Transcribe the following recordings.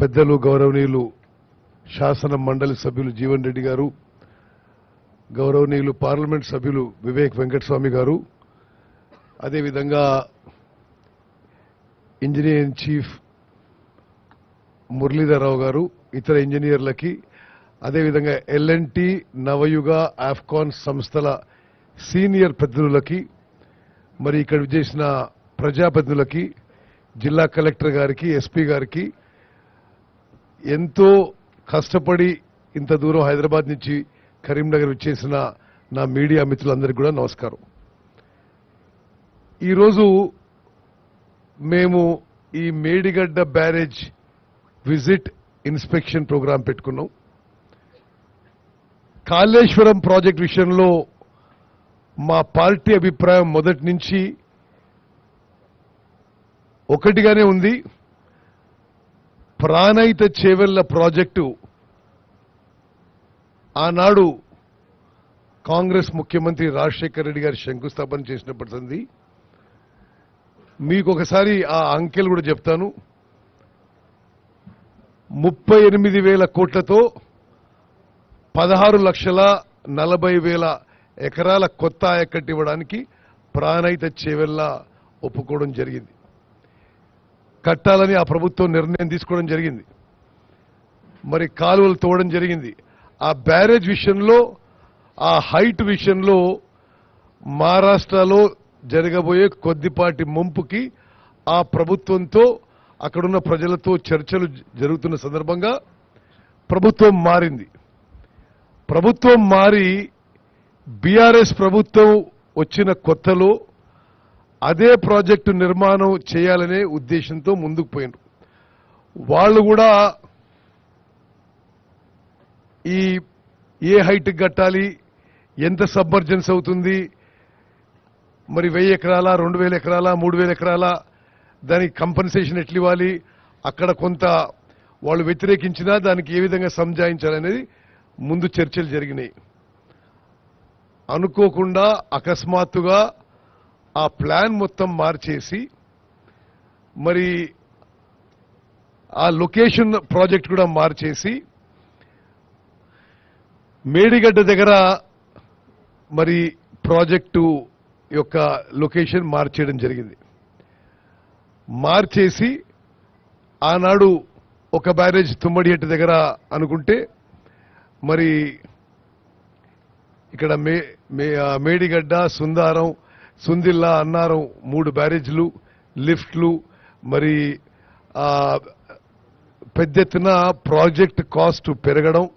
పెద్దలు గౌరవనీయులు శాసన మండలి సభ్యులు జీవన్ రెడ్డి గారు గౌరవనీయులు పార్లమెంట్ సభ్యులు వివేక్ వెంకటస్వామి గారు అదేవిధంగా ఇంజనీర్ ఇన్ చీఫ్ మురళీధరరావు గారు ఇతర ఇంజనీర్లకి అదేవిధంగా ఎల్ఎన్టీ నవయుగ ఆఫ్కాన్ సంస్థల సీనియర్ పెద్దలకి మరి ఇక్కడ చేసిన ప్రజాప్రతినిధులకి జిల్లా కలెక్టర్ గారికి ఎస్పీ గారికి ఎంతో కష్టపడి ఇంత దూరం హైదరాబాద్ నుంచి కరీంనగర్ వచ్చేసిన నా మీడియా మిత్రులందరికీ కూడా నమస్కారం. ఈరోజు మేము ఈ Medigadda barrage visit inspection program పెట్టుకున్నాం. కాళేశ్వరం ప్రాజెక్ట్ విషయంలో మా పార్టీ అభిప్రాయం మొదటి నుంచి ఒకటిగానే ఉంది. ప్రాణహిత చేవెళ్ళ ప్రాజెక్టు ఆనాడు కాంగ్రెస్ ముఖ్యమంత్రి రాజశేఖర్ రెడ్డి గారు శంకుస్థాపన చేసినప్పటి సంది మీకు ఒకసారి ఆ అంకెలు కూడా చెప్తాను. ముప్పై ఎనిమిది వేల కోట్లతో పదహారు లక్షల నలభై వేల ఎకరాల కొత్త ఆయకట్టు ఇవ్వడానికి ప్రాణహిత చేవెళ్ళ ఒప్పుకోవడం జరిగింది. కట్టాలని ఆ ప్రభుత్వం నిర్ణయం తీసుకోవడం జరిగింది. మరి కాలువలు తోవడం జరిగింది. ఆ బ్యారేజ్ విషయంలో ఆ హైట్ విషయంలో మహారాష్ట్రలో జరగబోయే కొద్దిపాటి ముంపుకి ఆ ప్రభుత్వంతో అక్కడున్న ప్రజలతో చర్చలు జరుగుతున్న సందర్భంగా ప్రభుత్వం మారింది. ప్రభుత్వం మారి బీఆర్ఎస్ ప్రభుత్వం వచ్చిన కొత్తలో అదే ప్రాజెక్టు నిర్మాణం చేయాలనే ఉద్దేశంతో ముందుకు పోయినారు వాళ్ళు కూడా ఈ ఏ హైట్ కట్టాలి ఎంత సబ్మర్జెన్స్ అవుతుంది మరి వెయ్యి ఎకరాల రెండు వేల ఎకరాల మూడు వేల ఎకరాల దానికి కంపెన్సేషన్ ఎట్లు ఇవ్వాలి అక్కడ కొంత వాళ్ళు వ్యతిరేకించినా దానికి ఏ విధంగా సంజాయించాలనేది ముందు చర్చలు జరిగినాయి. అనుకోకుండా అకస్మాత్తుగా ఆ ప్లాన్ మొత్తం మార్చేసి మరి ఆ లొకేషన్ ప్రాజెక్ట్ కూడా మార్చేసి మేడిగడ్డ దగ్గర మరి ప్రాజెక్టు యొక్క లొకేషన్ మార్చేయడం జరిగింది. మార్చేసి ఆనాడు ఒక బ్యారేజ్ తుమ్మడిహెట్టు దగ్గర అనుకుంటే మరి ఇక్కడ మే మే- ఆ మేడిగడ్డ సుందారం సుందిల్లా అన్నారం మూడు బ్యారేజ్లు లిఫ్ట్లు మరి పెద్ద ఎత్తున ప్రాజెక్ట్ కాస్ట్ పెరగడం.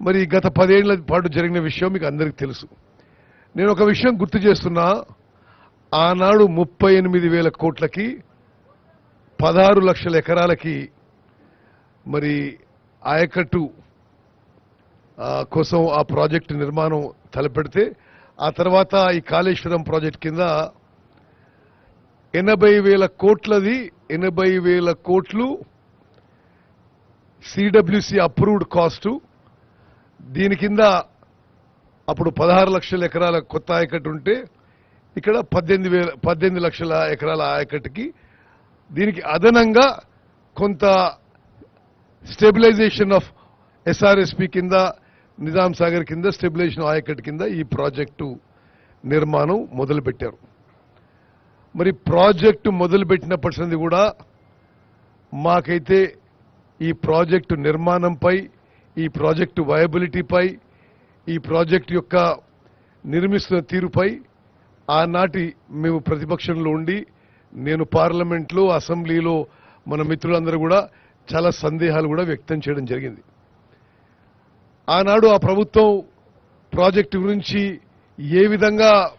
మరి గత పదేళ్ళ పాటు జరిగిన విషయం మీకు అందరికీ తెలుసు. నేను ఒక విషయం గుర్తు చేస్తున్నా. ఆనాడు ముప్పై ఎనిమిది వేల కోట్లకి పదహారు లక్షల ఎకరాలకి మరి ఆయకట్టు కోసం ఆ ప్రాజెక్టు నిర్మాణం తలపెడితే ఆ తర్వాత ఈ కాళేశ్వరం ప్రాజెక్ట్ కింద ఎనభై వేల కోట్లది ఎనభై వేల కోట్లు సిడబ్ల్యూసి అప్రూవ్డ్ కాస్టు. దీని కింద అప్పుడు పదహారు లక్షల ఎకరాల కొత్త ఆయకట్టు ఉంటే ఇక్కడ పద్దెనిమిది వేల పద్దెనిమిది లక్షల ఎకరాల ఆయకట్టుకి దీనికి అదనంగా కొంత స్టెబిలైజేషన్ ఆఫ్ ఎస్ఆర్ఎస్పి కింద నిజాం సాగర్ కింద స్టెబిలైజేషన్ ఆయకట్టు కింద ఈ ప్రాజెక్టు నిర్మాణం మొదలుపెట్టారు. మరి ప్రాజెక్టు మొదలుపెట్టినప్పటి నుండి కూడా మాకైతే ఈ ప్రాజెక్టు నిర్మాణంపై ఈ ప్రాజెక్టు వయబిలిటీపై ఈ ప్రాజెక్టు యొక్క నిర్మిస్తున్న తీరుపై ఆనాటి మేము ప్రతిపక్షంలో ఉండి నేను పార్లమెంట్లో అసెంబ్లీలో మన మిత్రులందరూ కూడా చాలా సందేహాలు కూడా వ్యక్తం చేయడం జరిగింది. ఆనాడు ఆ ప్రభుత్వం ప్రాజెక్టు గురించి ఏ విధంగా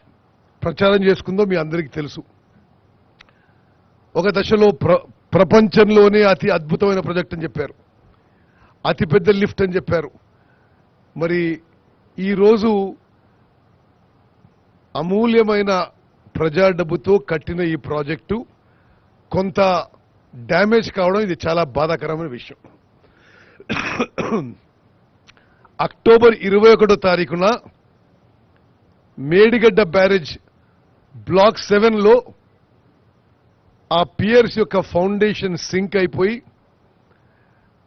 ప్రచారం చేసుకుందో మీ అందరికీ తెలుసు. ఒక దశలో ప్ర ప్రపంచంలోనే అతి అద్భుతమైన ప్రాజెక్ట్ అని చెప్పారు. అతిపెద్ద లిఫ్ట్ అని చెప్పారు. మరి ఈరోజు అమూల్యమైన ప్రజా డబ్బుతో కట్టిన ఈ ప్రాజెక్టు కొంత డ్యామేజ్ కావడం ఇది చాలా బాధాకరమైన విషయం. అక్టోబర్ ఇరవై ఒకటో తారీఖున మేడిగడ్డ బ్యారేజ్ బ్లాక్ సెవెన్లో ఆ పియర్స్ యొక్క ఫౌండేషన్ సింక్ అయిపోయి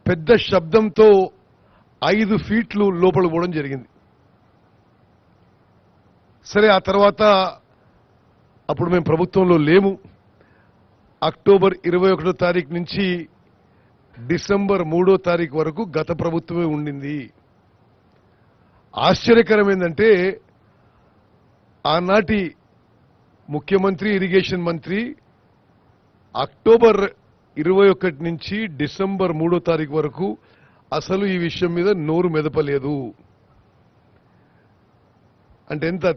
పెద్ద శబ్దంతో ఐదు ఫీట్లు లోపల పోవడం జరిగింది. సరే ఆ తర్వాత అప్పుడు మేము ప్రభుత్వంలో లేము. అక్టోబర్ ఇరవై ఒకటో తారీఖు నుంచి డిసెంబర్ మూడో తారీఖు వరకు గత ప్రభుత్వమే ఉండింది. ఆశ్చర్యకరం ఏంటంటే ఆనాటి ముఖ్యమంత్రి ఇరిగేషన్ మంత్రి అక్టోబర్ ఇరవై ఒకటి నుంచి డిసెంబర్ మూడో తారీఖు వరకు అసలు ఈ విషయం మీద నోరు మెదపలేదు. అంటే ఎంత?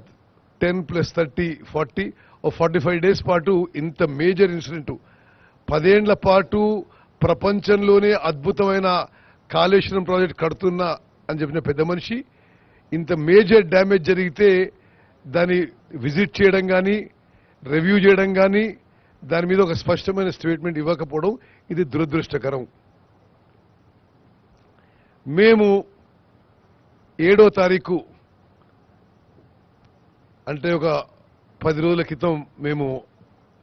Ten plus thirty forty oh forty five days పాటు ఇంత మేజర్ ఇన్సిడెంట్. పదేండ్ల పాటు ప్రపంచంలోనే అద్భుతమైన కాళేశ్వరం ప్రాజెక్ట్ కడుతున్నా అని చెప్పిన పెద్ద మనిషి ఇంత మేజర్ డ్యామేజ్ జరిగితే దాన్ని విజిట్ చేయడం కానీ రివ్యూ చేయడం కానీ దాని మీద ఒక స్పష్టమైన స్టేట్మెంట్ ఇవ్వకపోవడం ఇది దురదృష్టకరం. మేము ఏడో తారీఖు అంటే ఒక పది రోజుల క్రితం మేము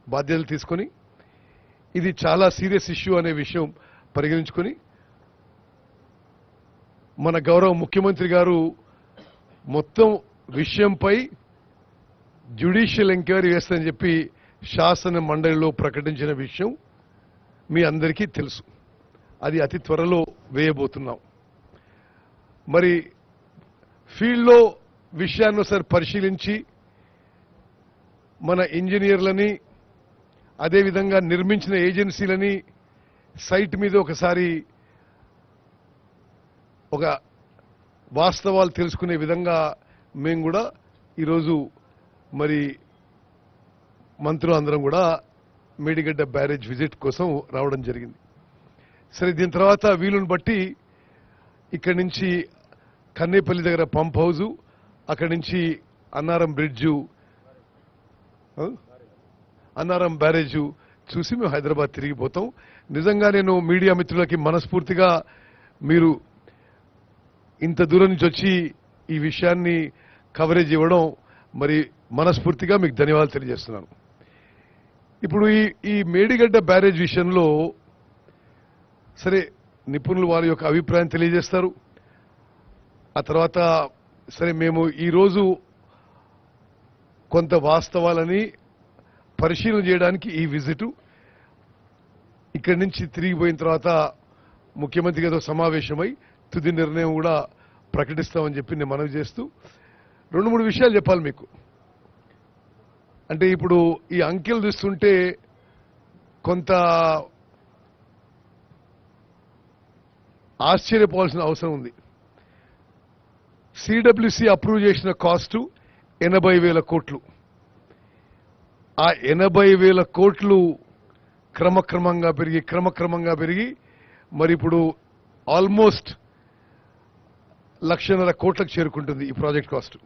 బాధ్యతలు తీసుకొని ఇది చాలా సీరియస్ ఇష్యూ అనే విషయం పరిగణించుకొని మన గౌరవ ముఖ్యమంత్రి గారు మొత్తం విషయంపై జ్యుడిషియల్ ఎంక్వైరీ వేస్తానని చెప్పి శాసన మండలిలో ప్రకటించిన విషయం మీ అందరికీ తెలుసు. అది అతి త్వరలో వేయబోతున్నాం. మరి ఫీల్డ్లో విషయాన్ని ఒకసారి పరిశీలించి మన ఇంజనీర్లని అదేవిధంగా నిర్మించిన ఏజెన్సీలని సైట్ మీద ఒకసారి ఒక వాస్తవాలు తెలుసుకునే విధంగా మేము కూడా ఈరోజు మరి మంత్రులు అందరం కూడా మేడిగడ్డ బ్యారేజ్ విజిట్ కోసం రావడం జరిగింది. సరే దీని తర్వాత వీలుని బట్టి ఇక్కడి నుంచి కన్నేపల్లి దగ్గర పంప్ హౌజు అక్కడి నుంచి అన్నారం బ్రిడ్జు అన్నారం బ్యారేజు చూసి మేము హైదరాబాద్ తిరిగిపోతాం. నిజంగా నేను మీడియా మిత్రులకి మనస్ఫూర్తిగా మీరు ఇంత దూరం నుంచి వచ్చి ఈ విషయాన్ని కవరేజ్ ఇవ్వడం మరి మనస్ఫూర్తిగా మీకు ధన్యవాదాలు తెలియజేస్తున్నాను. ఇప్పుడు ఈ ఈ మేడిగడ్డ బ్యారేజ్ విషయంలో సరే నిపుణులు వారి యొక్క అభిప్రాయం తెలియజేస్తారు. ఆ తర్వాత సరే మేము ఈరోజు కొంత వాస్తవాలని పరిశీలన చేయడానికి ఈ విజిట్ ఇక్కడి నుంచి తిరిగిపోయిన తర్వాత ముఖ్యమంత్రి గారితో సమావేశమై తుది నిర్ణయం కూడా ప్రకటిస్తామని చెప్పి నేను మనవి చేస్తూ రెండు మూడు విషయాలు చెప్పాలి మీకు. అంటే ఇప్పుడు ఈ అంకెలు చూస్తుంటే కొంత ఆశ్చర్యపోవాల్సిన అవసరం ఉంది. సిడబ్ల్యూసి అప్రూవ్ చేసిన కాస్టు ఎనభై వేల కోట్లు. ఆ ఎనభై వేల కోట్లు క్రమక్రమంగా పెరిగి క్రమక్రమంగా పెరిగి మరి ఇప్పుడు ఆల్మోస్ట్ లక్షన్నర కోట్లకు చేరుకుంటుంది ఈ ప్రాజెక్ట్ కాస్ట్.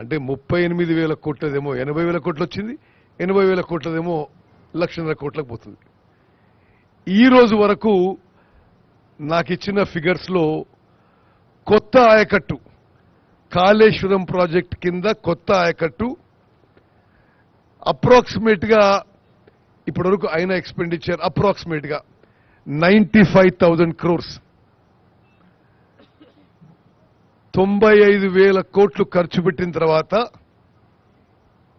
అంటే ముప్పై ఎనిమిది వేల కోట్లదేమో ఎనభై వేల కోట్లు వచ్చింది ఎనభై వేల కోట్లదేమో లక్షన్నర కోట్లకు పోతుంది. ఈ రోజు వరకు నాకు ఇచ్చిన ఫిగర్స్లో కొత్త ఆయకట్టు కాళేశ్వరం ప్రాజెక్ట్ కింద కొత్త ఆయకట్టు అప్రాక్సిమేట్గా ఇప్పటివరకు అయిన ఎక్స్పెండిచర్ అప్రాక్సిమేట్గా నైంటీ ఫైవ్ థౌజండ్ క్రోర్స్. తొంభై ఐదు వేల కోట్లు ఖర్చు పెట్టిన తర్వాత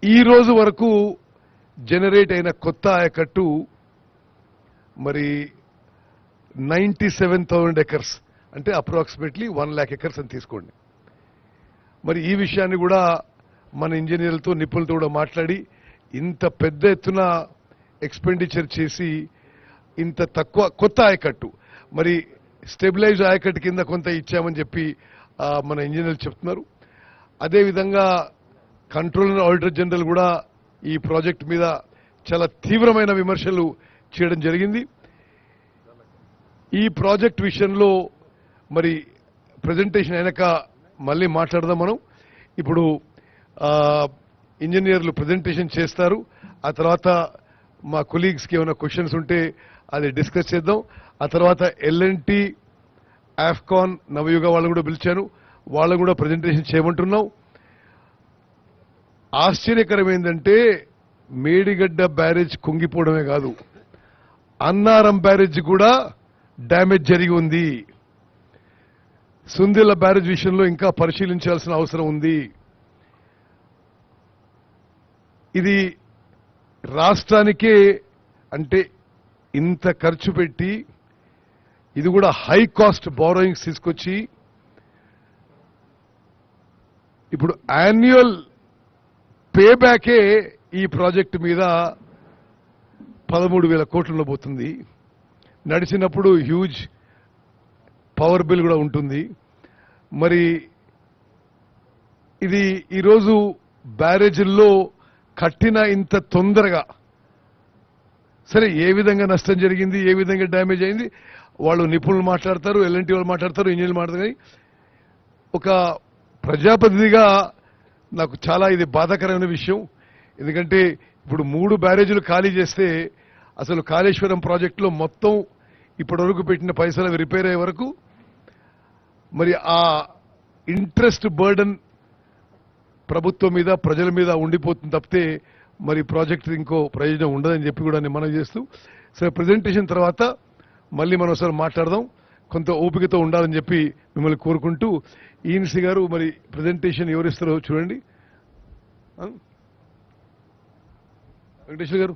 ఈ రోజు వరకు జనరేట్ అయిన కొత్త ఆయకట్టు మరి నైంటీ సెవెన్ థౌజండ్ ఎకర్స్ అంటే అప్రాక్సిమేట్లీ వన్ ల్యాక్ ఎకర్స్ అని తీసుకోండి. మరి ఈ విషయాన్ని కూడా మన ఇంజనీర్లతో నిపుణులతో కూడా మాట్లాడి ఇంత పెద్ద ఎత్తున ఎక్స్పెండిచర్ చేసి ఇంత తక్కువ కొత్త ఆయకట్టు మరి స్టెబిలైజ్ ఆయకట్టు కింద కొంత ఇచ్చామని చెప్పి మన ఇంజనీర్లు చెప్తున్నారు. అదేవిధంగా కంట్రోలర్ ఆడిటర్ జనరల్ కూడా ఈ ప్రాజెక్ట్ మీద చాలా తీవ్రమైన విమర్శలు చేయడం జరిగింది. ఈ ప్రాజెక్ట్ విషయంలో మరి ప్రజెంటేషన్ అయినాక మళ్ళీ మాట్లాడదాం మనం. ఇప్పుడు ఇంజనీర్లు ప్రజెంటేషన్ చేస్తారు. ఆ తర్వాత మా కొలీగ్స్కి ఏమైనా క్వశ్చన్స్ ఉంటే అది డిస్కస్ చేద్దాం. ఆ తర్వాత ఎల్ఎన్టీ ఆఫ్కాన్ నవయుగ వాళ్ళు కూడా పిలిచాను వాళ్ళు కూడా ప్రజెంటేషన్ చేయమంటున్నాం. ఆశ్చర్యకరం ఏంటంటే మేడిగడ్డ బ్యారేజ్ కుంగిపోవడమే కాదు. అన్నారం బ్యారేజ్ కూడా డ్యామేజ్ జరిగి ఉంది. సుందిల బ్యారేజ్ విషయంలో ఇంకా పరిశీలించాల్సిన అవసరం ఉంది. ఇది రాష్ట్రానికే అంటే ఇంత ఖర్చు పెట్టి ఇది కూడా హై కాస్ట్ బారోయింగ్స్ తీసుకొచ్చి ఇప్పుడు యాన్యువల్ పే బ్యాకే ఈ ప్రాజెక్టు మీద పదమూడు వేల కోట్లలో పోతుంది నడిచినప్పుడు హ్యూజ్ పవర్ బిల్ కూడా ఉంటుంది. మరి ఇది ఈరోజు బ్యారేజీల్లో కట్టిన ఇంత తొందరగా సరే ఏ విధంగా నష్టం జరిగింది ఏ విధంగా డ్యామేజ్ అయింది? వాళ్ళు నిపుణులు మాట్లాడతారు ఎల్ఎన్టీ వాళ్ళు మాట్లాడతారు ఇంజనీర్లు మాట్లాడతారు. కానీ ఒక ప్రజాప్రతినిధిగా నాకు చాలా ఇది బాధాకరమైన విషయం. ఎందుకంటే ఇప్పుడు మూడు బ్యారేజీలు ఖాళీ చేస్తే అసలు కాళేశ్వరం ప్రాజెక్టులో మొత్తం ఇప్పటివరకు పెట్టిన పైసలు అవి రిపేర్ అయ్యే వరకు మరి ఆ ఇంట్రెస్ట్ బర్డన్ ప్రభుత్వం మీద ప్రజల మీద ఉండిపోతుంది తప్పితే మరి ప్రాజెక్ట్ ఇంకో ప్రయోజనం ఉండదని చెప్పి కూడా నేను మనం చేస్తూ సరే ప్రజెంటేషన్ తర్వాత మళ్ళీ మనం ఒకసారి మాట్లాడదాం. కొంత ఓపికతో ఉండాలని చెప్పి మిమ్మల్ని కోరుకుంటూ ఈఎన్సీ గారు మరి ప్రజెంటేషన్ ఎవరిస్తారో చూడండి. వెంకటేశ్వర గారు.